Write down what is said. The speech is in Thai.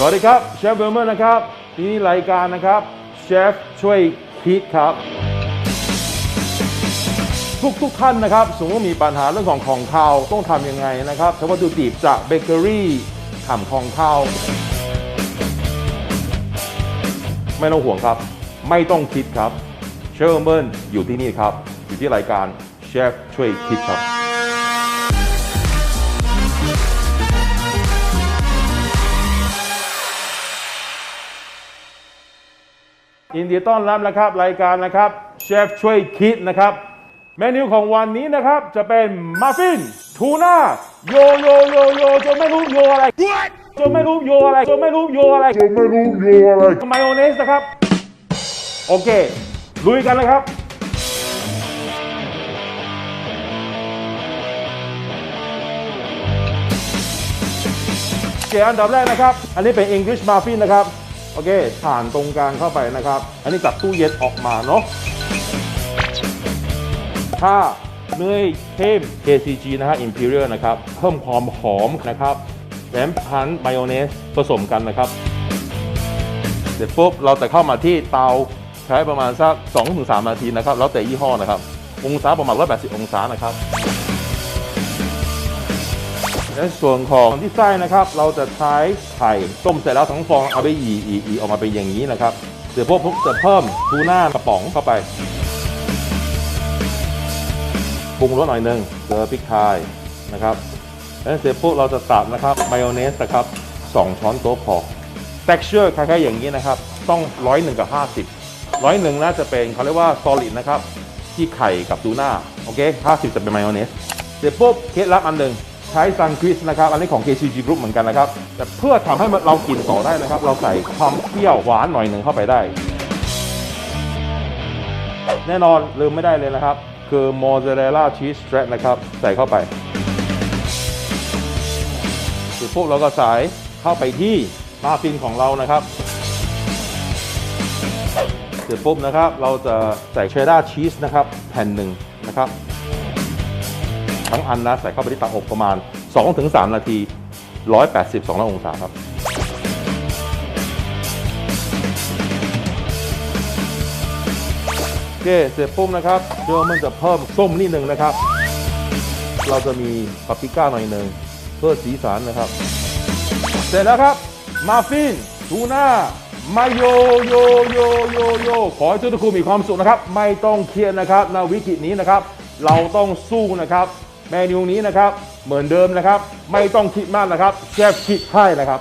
สวัสดีครับเชฟเบลเมอร์นะครับที่นี่รายการนะครับเชฟช่วยคิดครับ ทุกทุกท่านนะครับสมมติมีปัญหาเรื่องของของข้าวต้องทำยังไงนะครับใช้วัตถุดิบจากเบเกอรี่ทำของข้าวไม่ต้องห่วงครับ ไม่ต้องคิดครับเชฟเบิร์นอยู่ที่นี่ครับ อยู่ที่รายการเชฟช่วยคิดครับ ยินดีต้อนรับนะครับรายการนะครับเชฟช่วยคิดนะครับ เมนูของวันนี้นะครับจะเป็นมัฟฟินทูน่าโยโยโยโยจนไม่รู้โยอะไรจนไม่รู้โยอะไรจนไม่รู้โยอะไรจนไม่รู้โยอะไรมายองเนสนะครับ โอเคลุยกันเลยครับโอเคอันดับแรกนะครับ อันนี้เป็น English Muffin นะครับ โอเคผ่านตรงกลางเข้าไปนะครับ อันนี้จากตู้เย็นออกมาเนาะถ้าเนยเข้ม KCG นะฮะ Imperial นะครับ เพิ่มความหอมนะครับแถมพันมายองเนสผสมกันนะครับ เสร็จปุ๊บเราจะเข้ามาที่เตาใช้ประมาณสัก 2-3 นาทีนะครับ แล้วแต่ยี่ห้อนะครับ องศาประมาณ 180 องศานะครับ ในส่วนของที่ไส้นะครับ เราจะใช้ไข่ต้มเสร็จแล้วทั้งฟองเอาไปหยีอีอีออกมาเป็นอย่างนี้นะครับเดี๋ยวพวกจะเพิ่มทูน่ากระป๋องเข้าไปปรุงรสหน่อยหนึงเกลือพริกไทยนะครับแล้วเสร็จปุ๊บเราจะตัดนะครับมายองเนสนะครับสองช้อนโต๊ะพอ texture คล้ายๆอย่างนี้นะครับ ต้องร้อยหนึ่งกับห้าสิบร้อยหนึ่งน่าจะเป็นเขาเรียกว่า solid นะครับ ที่ไข่กับทูน่าโอเคห้าสิบจะเป็นมายองเนสเสร็จปุ๊บเคล็ดลับอันหนึ่ง ใช้ซันคริสนะครับอันนี้ของ KCG Group เหมือนกันนะครับแต่เพื่อทำให้มันเรากินต่อได้นะครับ เราใส่ความเปรี้ยวหวานหน่อยหนึ่งเข้าไปได้ แน่นอนลืมไม่ได้เลยนะครับ คือมอ z เ r เ l ล่าชีสส r ตนะครับ ใส่เข้าไปเสร็จปุ๊บเราก็ใส่เข้าไปที่มาฟินของเรานะครับเสร็จปุ๊บนะครับ เราจะใส่เชดดาร์ชีสนะครับ แผ่นหนึ่งนะครับ ทั้งอันนะใส่เข้าไปที่เตาอบประมาณ 2-3 นาที 180 200 องศาครับโอเคเสร็จปุ๊บนะครับเดี๋ยวมันจะเพิ่มส้มนิดหนึ่งนะครับ เราจะมีปาปริก้าหน่อยหนึ่งเพื่อสีสันนะครับ เสร็จแล้วครับ มาฟินทูน่ามาโยโยโยโยโยขอให้ทุกคนมีความสุขนะครับ ไม่ต้องเครียดนะครับในวิกฤตนี้นะครับ เราต้องสู้นะครับ เมนูนี้นะครับเหมือนเดิมนะครับ ไม่ต้องคิดมากนะครับแค่คิดให้นะครับ